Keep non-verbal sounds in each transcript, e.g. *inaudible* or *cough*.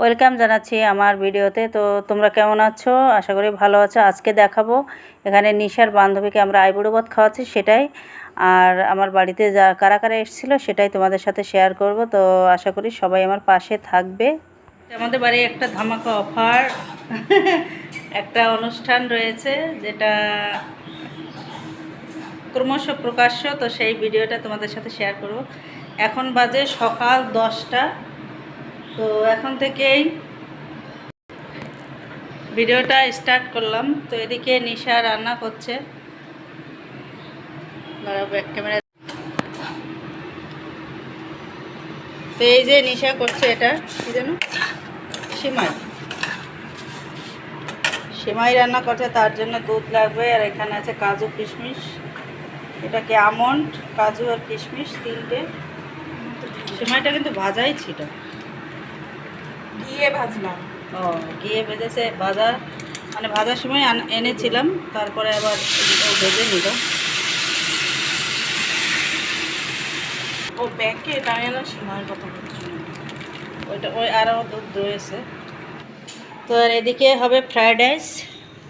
Welcome জানাচ্ছি আমার ভিডিওতে। তো তোমরা কেমন আছো? আশা করি ভালো আছো। আজকে দেখাবো এখানে নিশার বান্ধবীকে আমরা আইবুড়ো ভাত খাওয়াচ্ছি সেটাই। আর আমার বাড়িতে যা কারা কারা এসেছিল সেটাই তোমাদের সাথে শেয়ার করব। তো আশা করি সবাই আমার পাশে থাকবে। আমাদের বাড়ি একটা ধামাকা অফার একটা অনুষ্ঠান রয়েছে যেটা ক্রমশ প্রকাশ্য, তো সেই ভিডিওটা তোমাদের সাথে শেয়ার করব। এখন বাজে সকাল দশটা। তো এখন থেকেই ভিডিওটা স্টার্ট করলাম। তো এদিকে নিশা রান্না করছে। তো এই যে নিশা করছে এটা, কি যেন? সিমাই। সিমাই রান্না করছে, তার জন্য দুধ লাগবে। আর এখানে আছে কাজু কিশমিশ। এটাকে আমন্ড, কাজু আর কিশমিশ তিনটে। সিমাইটা কিন্তু ভাজাই ছিল। গিয়ে ভাজলাম। ও গিয়ে ভেজেছে ভাজা মানে ভাজার সময় এনেছিলাম তারপরে আবার ভেজে নিল। ও ব্যাগে না সীমার কথা ওইটা ওই আরও দুধ রয়েছে তো আর এদিকে হবে ফ্রায়েড রাইস।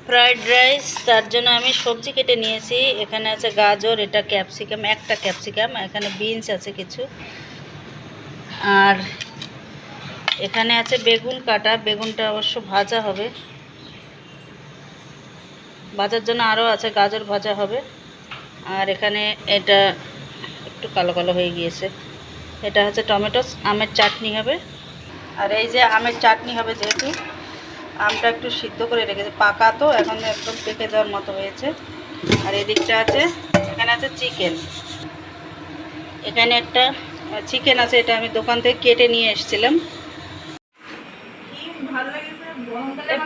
ফ্রায়েড রাইস তার জন্য আমি সবজি কেটে নিয়েছি। এখানে আছে গাজর এটা ক্যাপসিকাম একটা ক্যাপসিকাম এখানে বিনস আছে কিছু। আর এখানে আছে বেগুন কাটা, বেগুনটা অবশ্য ভাজা হবে। ভাজার জন্য আরও আছে গাজর ভাজা হবে। আর এখানে এটা একটু কালো কালো হয়ে গিয়েছে। এটা হচ্ছে টমেটো আমের চাটনি হবে। আর এই যে আমের চাটনি হবে যেহেতু, আমটা একটু সিদ্ধ করে রেখেছে। পাকা তো, এখন একদম পেকে যাওয়ার মতো হয়েছে। আর এদিকটা আছে, এখানে আছে চিকেন। এখানে একটা চিকেন আছে, এটা আমি দোকান থেকে কেটে নিয়ে এসেছিলাম কি ভালো লেগেছে গরমকালে এই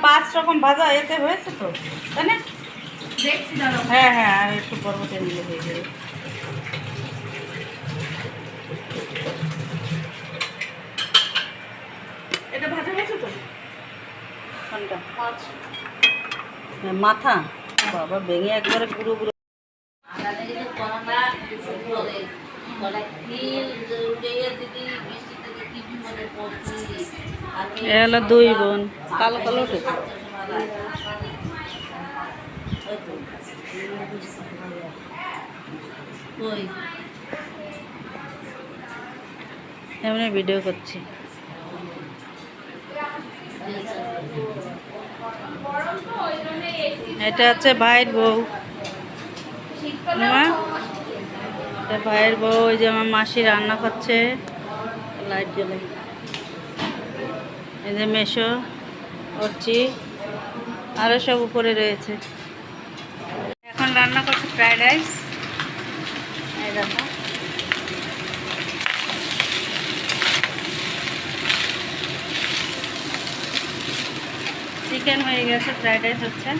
পাঁচ রকম ভাজা এতে হয়েছে তো তাই না? দেখছি হ্যাঁ হ্যাঁ আর একটু বরবটি নিলে হয়ে যাবে এটা ভাজা তো? হ্যাঁ, মাথা। বাবা ভেঙে একবারে গুঁড়ো গুঁড়ো। এ হলো দুই বোন। কালো কালো এমনি ভিডিও করছি। এটা হচ্ছে ভাইয়ের বউ। ভাইয়ের বউ, ওই যে আমার মাসি রান্না করছে। লাইট জ্বলে। এই যে মেশো করছি আরও সব উপরে রয়েছে। এখন রান্না করছে ফ্রাইড রাইস। চিকেন হয়ে গেছে, ফ্রাইড রাইস হচ্ছে।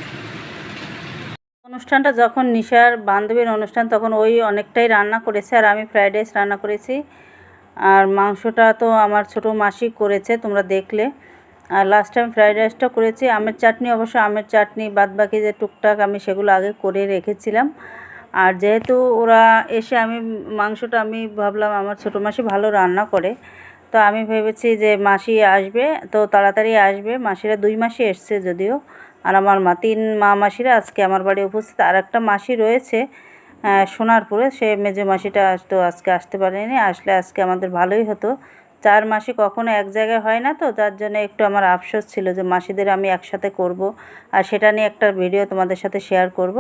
অনুষ্ঠানটা যখন নিশার বান্ধবীর অনুষ্ঠান, তখন ওই অনেকটাই রান্না করেছে, আর আমি ফ্রাইড রাইস রান্না করেছি। আর মাংসটা তো আমার ছোটো মাসি করেছে, তোমরা দেখলে। আর লাস্ট টাইম ফ্রাইড রাইসটা করেছি, আমের চাটনি, অবশ্য আমের চাটনি বাদ বাকি যে টুকটাক আমি সেগুলো আগে করে রেখেছিলাম। আর যেহেতু ওরা এসে আমি মাংসটা, আমি ভাবলাম আমার ছোটো মাসি ভালো রান্না করে, তো আমি ভেবেছি যে মাসি আসবে, তো তাড়াতাড়ি আসবে। মাসিরা দুই মাসি এসছে যদিও, আর আমার মা, তিন মা মাসিরা আজকে আমার বাড়ি উপস্থিত। আর একটা মাসি রয়েছে সোনারপুরে সে মেজো মাসিটা তো আজকে আসতে পারেনি। আসলে আজকে আমাদের ভালোই হতো। চার মাসি কখনো এক জায়গায় হয় না তো তার জন্য একটু আমার আফসোস ছিল যে মাসিদের আমি একসাথে করব আর সেটা নিয়ে একটা ভিডিও তোমাদের সাথে শেয়ার করব।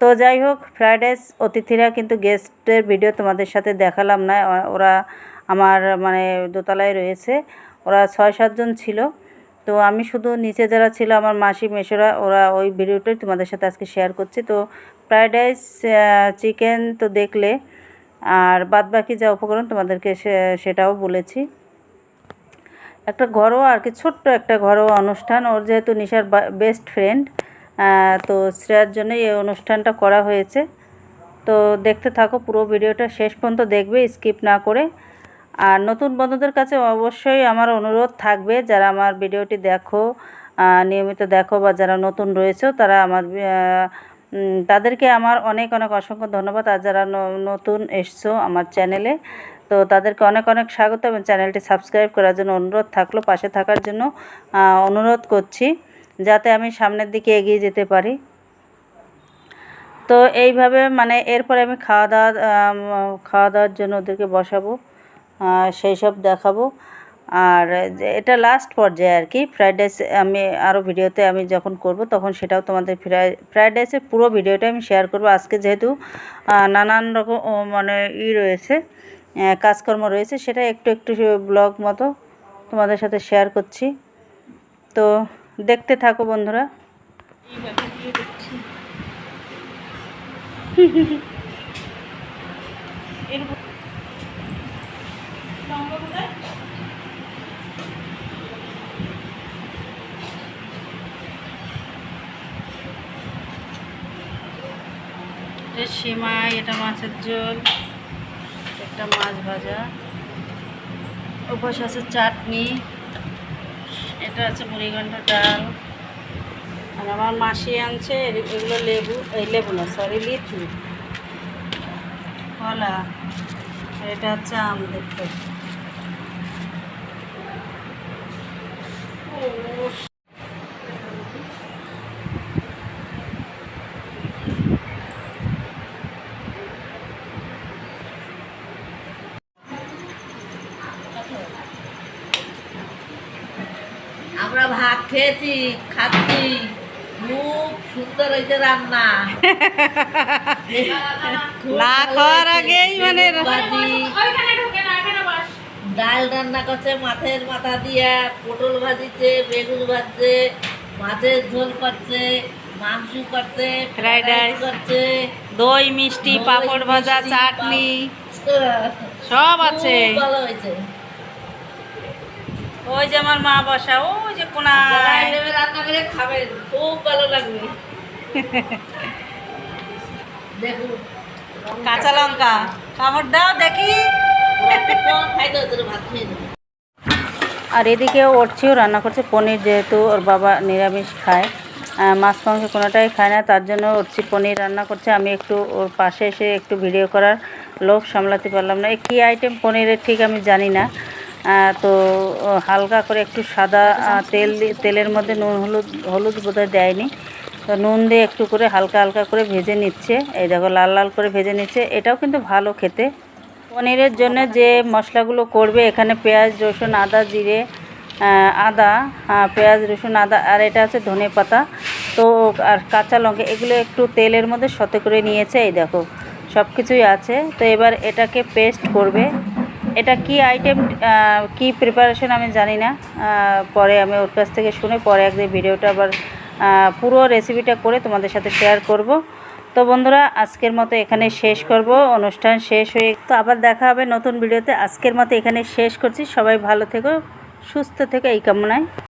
তো যাই হোক ফ্রাইড রাইস অতিথিরা কিন্তু গেস্টের ভিডিও তোমাদের সাথে দেখালাম না। ওরা আমার মানে দোতলায় রয়েছে। ওরা ছয় সাতজন ছিল। তো আমি শুধু নিচে যারা ছিল আমার মাসি মেশোরা ওরা ওই ভিডিওটাই তোমাদের সাথে আজকে শেয়ার করছি। তো ফ্রাইড রাইস চিকেন তো দেখলে। আর বাদ বাকি যা উপকরণ তোমাদেরকে সেটাও বলেছি। একটা ঘরোয়া আর কি, ছোট্ট একটা ঘরোয়া অনুষ্ঠান। ওর যেহেতু নিশার বেস্ট ফ্রেন্ড তো শ্রেয়ার জন্যই এই অনুষ্ঠানটা করা হয়েছে। তো দেখতে থাকো, পুরো ভিডিওটা শেষ পর্যন্ত দেখবে স্কিপ না করে। আর নতুন বন্ধুদের কাছে অবশ্যই আমার অনুরোধ থাকবে, যারা আমার ভিডিওটি দেখো নিয়মিত দেখো বা যারা নতুন রয়েছে, তারা আমার তাদেরকে আমার অনেক অনেক অসংখ্য ধন্যবাদ। আর যারা নতুন এসছো আমার চ্যানেলে তো তাদেরকে অনেক অনেক স্বাগত এবং চ্যানেলটি সাবস্ক্রাইব করার জন্য অনুরোধ থাকল, পাশে থাকার জন্য অনুরোধ করছি, যাতে আমি সামনের দিকে এগিয়ে যেতে পারি। তো এইভাবে মানে এরপরে আমি খাওয়া দাওয়া খাওয়া দাওয়ার জন্য ওদেরকে বসাবো সেই সব দেখাবো। আর এটা লাস্ট পর্যায়ে আর কি ফ্রাইড রাইস আমি আরও ভিডিওতে আমি যখন করব তখন সেটাও তোমাদের ফ্রাই ফ্রাইড রাইসের পুরো ভিডিওটা আমি শেয়ার করব। আজকে যেহেতু নানান রকম মানে ই রয়েছে কাজকর্ম রয়েছে, সেটা একটু একটু ব্লগ মতো তোমাদের সাথে শেয়ার করছি। তো দেখতে থাকো বন্ধুরা। এইভাবে দিয়ে দিচ্ছি এর উপর- লঙ্কা কোথায়? এটা সেমাই, এটা মাছের ঝোল, একটা মাছ ভাজা। ওপাশে আছে চাটনি, এটা আছে মুড়িঘণ্ট ডাল। আর আমার মাসি আনছে এগুলো লেবু, এই লেবু না সরি লিচু। কলা, এটা হচ্ছে আম দেখতে। আমরা ভাত খেয়েছি খাচ্ছি। খুব সুন্দর হয়েছে রান্না। *laughs* না খাওয়ার আগেই মানে ভাজি। ডাল রান্না করছে মাছের মাথা দিয়া পটল ভাজিছে বেগুন ভাজছে মাছের ঝোল করছে মাংস করছে Fried rice। করছে। দই মিষ্টি পাঁপড় ভাজা চাটনি। সব আছে। ভালো হয়েছে। ওই যে আমার মা বসা ওই যে কোনায়। রান্না করে খাবেন খুব ভালো লাগবে। দেখুন কাঁচা লঙ্কা। কামড় দাও দেখি। আর এদিকে ওরছিও রান্না করছে পনির যেহেতু ওর বাবা নিরামিষ খায়। মাছ মাংস কোনোটাই খায় না তার জন্য ওরছি পনির রান্না করছে। আমি একটু ওর পাশে এসে একটু ভিডিও করার লোভ সামলাতে পারলাম না। কী আইটেম পনিরের ঠিক আমি জানি না। তো হালকা করে একটু সাদা তেল তেলের মধ্যে নুন, হলুদ হলুদ বোধহয় দেয়নি। তো নুন দিয়ে একটু করে হালকা হালকা করে ভেজে নিচ্ছে। এই দেখো, লাল লাল করে ভেজে নিচ্ছে। এটাও কিন্তু ভালো খেতে। পনিরের জন্য যে মশলাগুলো করবে, এখানে পেঁয়াজ, রসুন, আদা, জিরে আদা পেঁয়াজ, রসুন, আদা, আর এটা আছে ধনে পাতা। তো, আর কাঁচা লঙ্কা, এগুলো একটু তেলের মধ্যে সতে করে নিয়েছে। এই দেখো সব কিছুই আছে। তো এবার এটাকে পেস্ট করবে। এটা কি আইটেম কি প্রিপারেশন আমি জানি না। পরে আমি ওর কাছ থেকে শুনে পরে একদিন ভিডিওটা আবার পুরো রেসিপিটা করে তোমাদের সাথে শেয়ার করব। তো বন্ধুরা, আজকের মতো এখানে শেষ করব। অনুষ্ঠান শেষ হয়ে, তো আবার দেখা হবে নতুন ভিডিওতে। আজকের মতো এখানে শেষ করছি। সবাই ভালো থেকো, সুস্থ থেকো, এই কামনায়।